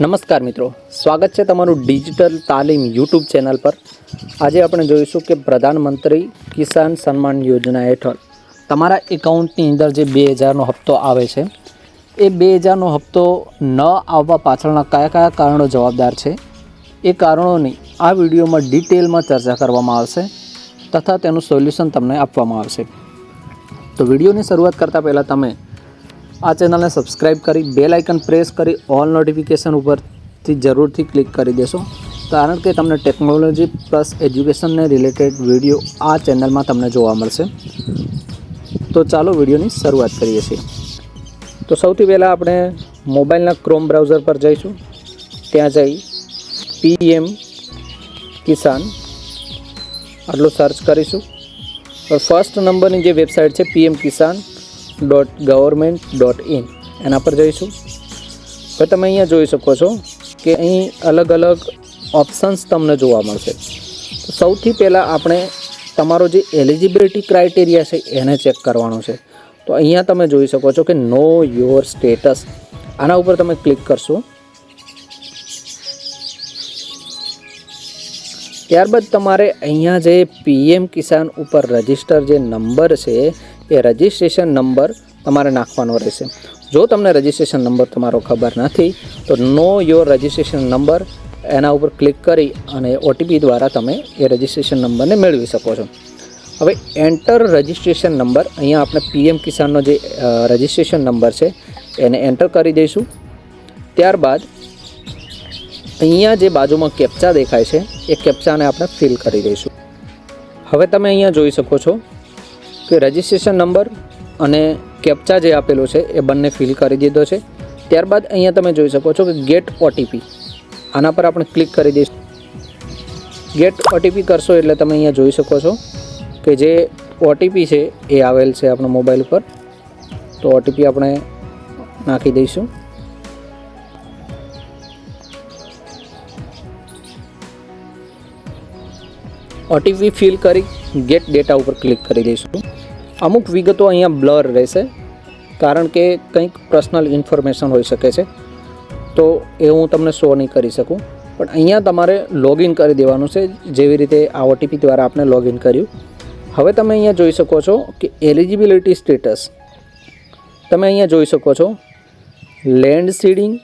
નમસ્કાર મિત્રો. સ્વાગત છે તમારું ડિજિટલ તાલીમ યુટ્યુબ ચેનલ પર. આજે આપણે જોઈશું કે પ્રધાનમંત્રી કિસાન સન્માન યોજના હેઠળ તમારા એકાઉન્ટની અંદર જે બે હજારનો હપ્તો આવે છે, એ બે હજારનો હપ્તો ન આવવા પાછળના કયા કયા કારણો જવાબદાર છે? એ કારણોની આ વિડીયોમાં ડિટેલમાં ચર્ચા કરવામાં આવશે તથા તેનું સોલ્યુશન તમને આપવામાં આવશે. તો વિડીયોની શરૂઆત કરતાં પહેલાં તમે આ ચેનલને સબસ્ક્રાઈબ કરી, બેલ આઇકન પ્રેસ કરી, ઓલ નોટિફિકેશન ઉપરથી જરૂરથી ક્લિક કરી દેશો. કારણ કે તમને ટેકનોલોજી પ્લસ એજ્યુકેશનને રિલેટેડ વીડિયો આ ચેનલમાં તમને જોવા મળશે. તો ચાલો વિડીયોની શરૂઆત કરીએ છીએ. તો સૌથી પહેલાં આપણે મોબાઈલના ક્રોમ બ્રાઉઝર પર જઈશું. ત્યાં જઈ પીએમ કિસાન આટલું સર્ચ કરીશું. ફર્સ્ટ નંબરની જે વેબસાઇટ છે PM Kisan dot government dot in એના પર જઈશું. હવે તમે અહીંયા જોઈ શકો છો કે અહીં અલગ અલગ ઓપ્શન્સ તમને જોવા મળશે. તો સૌથી પહેલાં આપણે તમારો જે એલિજિબિલિટી ક્રાઇટેરિયા છે એને ચેક કરવાનો છે. તો અહીંયા તમે જોઈ શકો છો કે નો યોર સ્ટેટસ આના ઉપર તમે ક્લિક કરશો. ત્યારબાદ તમારે અહીંયા જે પીએમ કિસાન ઉપર રજિસ્ટર જે નંબર છે એ રજિસ્ટ્રેશન નંબર તમારે નાખવાનો રહેશે. જો તમને રજિસ્ટ્રેશન નંબર તમારો ખબર નથી, તો નો યોર રજિસ્ટ્રેશન નંબર એના ઉપર ક્લિક કરી અને ઓટીપી દ્વારા તમે એ રજિસ્ટ્રેશન નંબરને મેળવી શકો છો. હવે એન્ટર રજિસ્ટ્રેશન નંબર અહીંયા આપણે પીએમ કિસાનનો જે રજિસ્ટ્રેશન નંબર છે, એને એન્ટર કરી દઈશું. ત્યારબાદ અહીંયા જે બાજુમાં કેપ્ચા દેખાય છે, એ કેપ્ચાને આપણે ફિલ કરી દઈશું. હવે તમે અહીંયા જોઈ શકો છો કે રજિસ્ટ્રેશન નંબર અને કેપ્ચા જે આપેલો છે એ બંને ફિલ કરી દીધો છે. ત્યારબાદ અહીંયા તમે જોઈ શકો છો કે ગેટ ઓટીપી આના પર આપણે ક્લિક કરી દઈશું. ગેટ ઓટીપી કરશો એટલે તમે અહીંયા જોઈ શકો છો કે જે ઓટીપી છે એ આવેલ છે આપણા મોબાઈલ પર. તો ઓટીપી આપણે નાખી દઈશું. ઓટીપી ફિલ કરી ગેટ ડેટા ઉપર ક્લિક કરી દઈશું. અમુક વિગતો અહીંયા બ્લર રહેશે, કારણ કે કંઈક પર્સનલ ઇન્ફોર્મેશન હોઈ શકે છે. તો એ હું તમને શો નહીં કરી શકું. પણ અહીંયા તમારે લોગિન કરી દેવાનું છે, જેવી રીતે આ ઓટીપી દ્વારા આપણે લોગિન કર્યું. હવે તમે અહીંયા જોઈ શકો છો કે એલિજિબિલિટી સ્ટેટસ તમે અહીંયા જોઈ શકો છો land seeding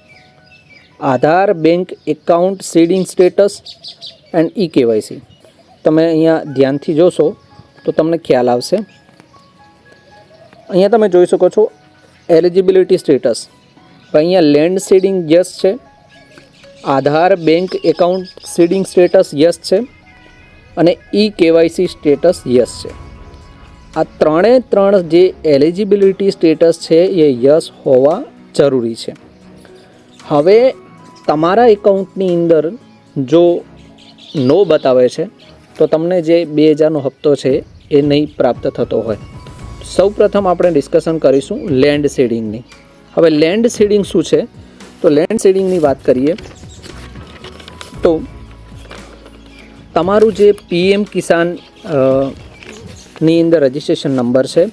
Aadhaar bank account seeding status and e KYC તમે અહીંયા ધ્યાનથી જોશો, તો તમને ખ્યાલ આવશે. અહીંયા તમે જોઈ શકો છો એલિજિબિલિટી સ્ટેટસ અહીંયા લેન્ડ સીડિંગ યસ છે. Aadhaar bank account seeding status yes છે. અને ઈ કેવાયસી સ્ટેટસ યસ છે. આ ત્રણે ત્રણ જે એલિજિબિલિટી સ્ટેટસ છે એ યસ હોવા જરૂરી છે. હવે તમારા એકાઉન્ટની અંદર જો નો બતાવે છે, તો તમને જે બે હજારનો હપ્તો છે એ નહીં પ્રાપ્ત થતો હોય. સૌ પ્રથમ આપણે ડિસ્કશન કરીશું લેન્ડ શેડિંગની હવે લેન્ડ શેડિંગ શું છે? તો લેન્ડ શેડિંગની વાત કરીએ. તો તમારું જે પીએમ કિસાનની અંદર રજિસ્ટ્રેશન નંબર છે,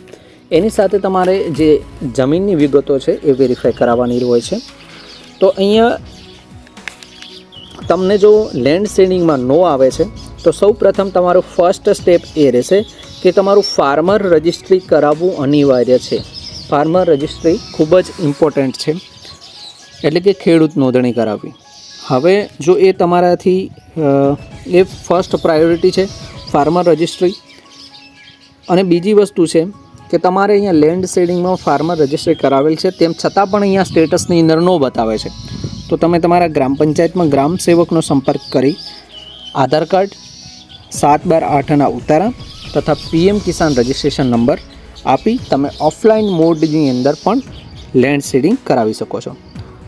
એની સાથે તમારે જે જમીનની વિગતો છે એ વેરીફાઈ કરાવવાની હોય છે. તો અહીંયા તમને જો લેન્ડ શેડિંગમાં નો આવે છે, તો સૌ પ્રથમ તમારું ફર્સ્ટ સ્ટેપ એ રહેશે કે તમારું ફાર્મર રજિસ્ટ્રી કરાવવું અનિવાર્ય છે. ફાર્મર રજિસ્ટ્રી ખૂબ જ ઇમ્પોર્ટન્ટ છે. એટલે કે ખેડૂત નોંધણી કરાવવી. હવે જો એ તમારાથી એ ફર્સ્ટ પ્રાયોરિટી છે ફાર્મર રજિસ્ટ્રી. અને બીજી વસ્તુ છે કે તમારે અહીંયા લેન્ડ શેડિંગમાં ફાર્મર રજિસ્ટ્રી કરાવેલ છે, તેમ છતાં પણ અહીંયા સ્ટેટસની અંદર નો બતાવે છે. તો તમે તમારા ગ્રામ પંચાયતમાં ગ્રામ સેવકનો સંપર્ક કરી, આધાર કાર્ડ, સાત બાર આઠના ઉતારા તથા પીએમ કિસાન રજિસ્ટ્રેશન નંબર આપી તમે ઓફલાઈન મોડની અંદર પણ લેન્ડ સીડિંગ કરાવી શકો છો.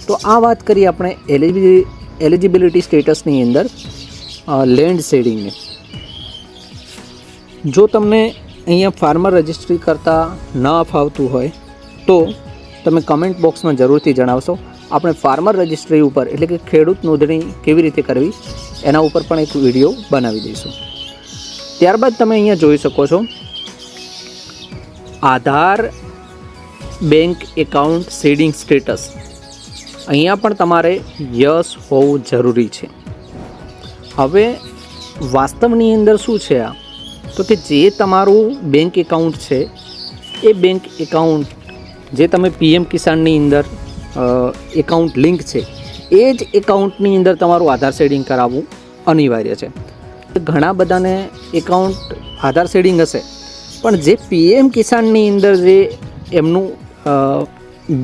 તો આ વાત કરી આપણે એલિજિ એલિજિબિલિટી સ્ટેટસની અંદર લેન્ડ શેડિંગની જો તમને અહીંયા ફાર્મર રજિસ્ટ્રી કરતાં ન ફાવતું હોય, તો તમે કમેન્ટ બોક્સમાં જરૂરથી જણાવશો. આપણે ફાર્મર રજિસ્ટ્રી ઉપર, એટલે કે ખેડૂત નોંધણી કેવી રીતે કરવી, એના ઉપર પણ એક વીડિયો બનાવી દઈશું. ત્યારબાદ તમે અહીંયા જોઈ શકો છો. Aadhaar, bank account seeding status. અહીંયા પણ તમારે યસ હોવું જરૂરી છે. હવે વાસ્તવની અંદર શું છે આ? તો કે જે તમારું બેંક એકાઉન્ટ છે, એ બેંક એકાઉન્ટ જે તમે પીએમ કિસાનની અંદર એકાઉન્ટ લિંક છે, એ જ એકાઉન્ટની અંદર તમારું આધાર શેડિંગ કરાવવું અનિવાર્ય છે. ઘણા બધાને એકાઉન્ટ આધાર શેડિંગ હશે. પણ જે પીએમ કિસાનની અંદર જે એમનું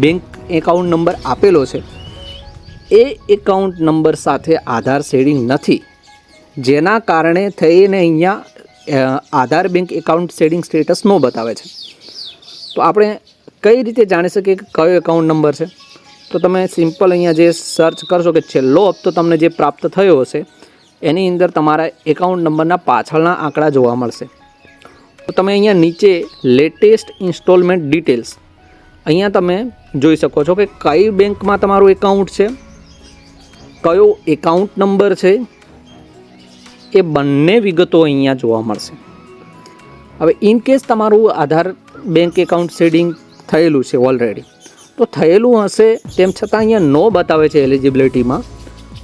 બેંક એકાઉન્ટ નંબર આપેલો છે, એ એકાઉન્ટ નંબર સાથે આધાર શેડિંગ નથી. જેના કારણે થઈને અહીંયા Aadhaar bank account seeding status no બતાવે છે. તો આપણે કઈ રીતે જાણી શકીએ કે કયો એકાઉન્ટ નંબર છે? તો તમે સિમ્પલ અહીંયા જે સર્ચ કરશો કે છેલ્લો હપ્તો તમને જે પ્રાપ્ત થયો હશે એની અંદર તમારા એકાઉન્ટ નંબરના પાછળના આંકડા જોવા મળશે. તો તમે અહીંયા નીચે લેટેસ્ટ ઇન્સ્ટોલમેન્ટ ડિટેલ્સ અહીંયા તમે જોઈ શકો છો કે કઈ બેંકમાં તમારું એકાઉન્ટ છે, કયો એકાઉન્ટ નંબર છે, એ બંને વિગતો અહીંયા જોવા મળશે. હવે ઇન કેસ તમારું આધાર બેંક એકાઉન્ટ સેડિંગ થયેલું છે ઓલરેડી તો થયેલું હશે તેમ છતાં અહીંયા નો બતાવે છે એલિજિબિલિટીમાં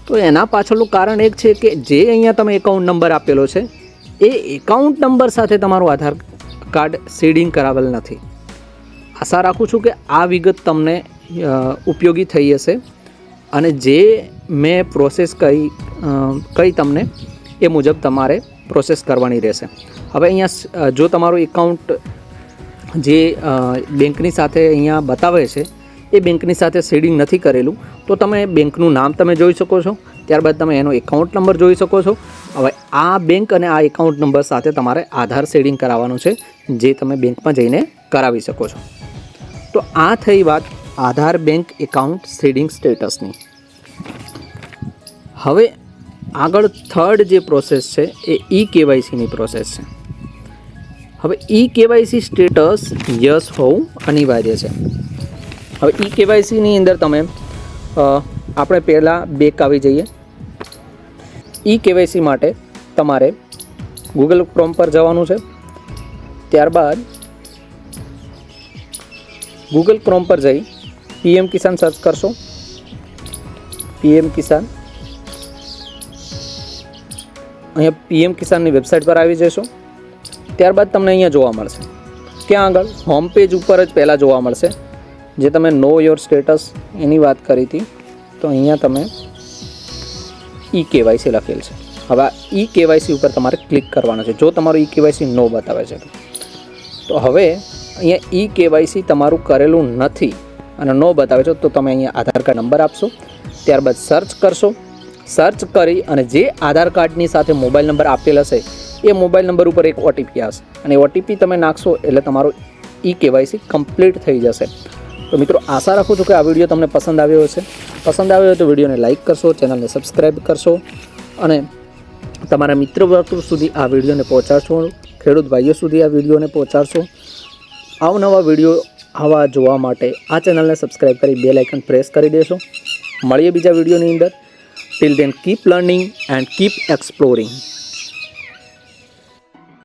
તો એના પાછળનું કારણ એક છે કે જે અહીંયા તમે એકાઉન્ટ નંબર આપેલો છે, એ એકાઉન્ટ નંબર સાથે તમારું આધાર કાર્ડ સીડિંગ કરાવેલ નથી. આશા રાખું છું કે આ વિગત તમને ઉપયોગી થઈ હશે અને જે મેં પ્રોસેસ કહી કહી તમને, એ મુજબ તમારે પ્રોસેસ કરવાની રહેશે. હવે અહીંયા જો તમારું એકાઉન્ટ જે બેંકની સાથે અહીંયા બતાવે છે એ બેંકની સાથે શેડિંગ નથી કરેલું, તો તમે બેંકનું નામ તમે જોઈ શકો છો. ત્યારબાદ તમે એનો એકાઉન્ટ નંબર જોઈ શકો છો. હવે આ બેંક અને આ એકાઉન્ટ નંબર સાથે તમારે આધાર શેડિંગ કરાવવાનું છે, જે તમે બેંકમાં જઈને કરાવી શકો છો. તો આ થઈ વાત આધાર બેંક એકાઉન્ટ શેડિંગ સ્ટેટસની. હવે આગળ થર્ડ જે પ્રોસેસ છે, એ ઈ કેવાયસીની પ્રોસેસ છે. હવે ઈ કેવાયસી સ્ટેટસ યસ હોવું અનિવાર્ય છે. હવે ઈ કેવાયસીની અંદર તમે આપણે પહેલાં બેક આવી જઈએ. ઈ કેવાયસી માટે તમારે ગૂગલ ક્રોમ પર જવાનું છે. ત્યારબાદ ગૂગલ ક્રોમ પર જઈ પીએમ કિસાન સર્ચ કરશો. પીએમ કિસાન અહીંયા પીએમ કિસાનની વેબસાઇટ પર આવી જશો. ત્યારબાદ તમને અહીંયા જોવા મળશે. ત્યાં આગળ? હોમ પેજ ઉપર જ પહેલાં જોવા મળશે. જે તમે નો યોર સ્ટેટસ એની વાત કરી હતી, તો અહીંયા તમે ઈ કેવાયસી લખેલ છે. હવે આ ઈ કેવાયસી ઉપર તમારે ક્લિક કરવાનું છે. જો તમારું ઈ કેવાયસી નો બતાવે છે, તો. હવે અહીંયા ઈ કેવાયસી તમારું કરેલું નથી અને નો બતાવે છે, તો તમે અહીંયા આધાર કાર્ડ નંબર આપશો. ત્યારબાદ સર્ચ કરશો. સર્ચ કરી અને જે આધાર કાર્ડની સાથે મોબાઈલ નંબર આપેલ હશે, એ મોબાઈલ નંબર ઉપર એક ઓટીપી આવશે. અને ઓટીપી તમે નાખશો એટલે તમારું ઈ કેવાયસી કમ્પ્લીટ થઈ જશે. તો મિત્રો આશા રાખું છું કે આ વીડિયો તમને પસંદ આવ્યો હશે. પસંદ આવ્યો હોય તો વિડીયોને લાઇક કરશો, ચેનલને સબસ્ક્રાઈબ કરશો અને તમારા મિત્ર વર્તુળ સુધી આ વિડીયોને પહોંચાડશો, ખેડૂત ભાઈઓ સુધી આ વિડીયોને પહોંચાડશો. અવનવા વીડિયો આવા જોવા માટે આ ચેનલને સબસ્ક્રાઈબ કરી બે લાઇકન પ્રેસ કરી દેશો. મળીએ બીજા વિડીયોની અંદર. Till then keep learning and keep exploring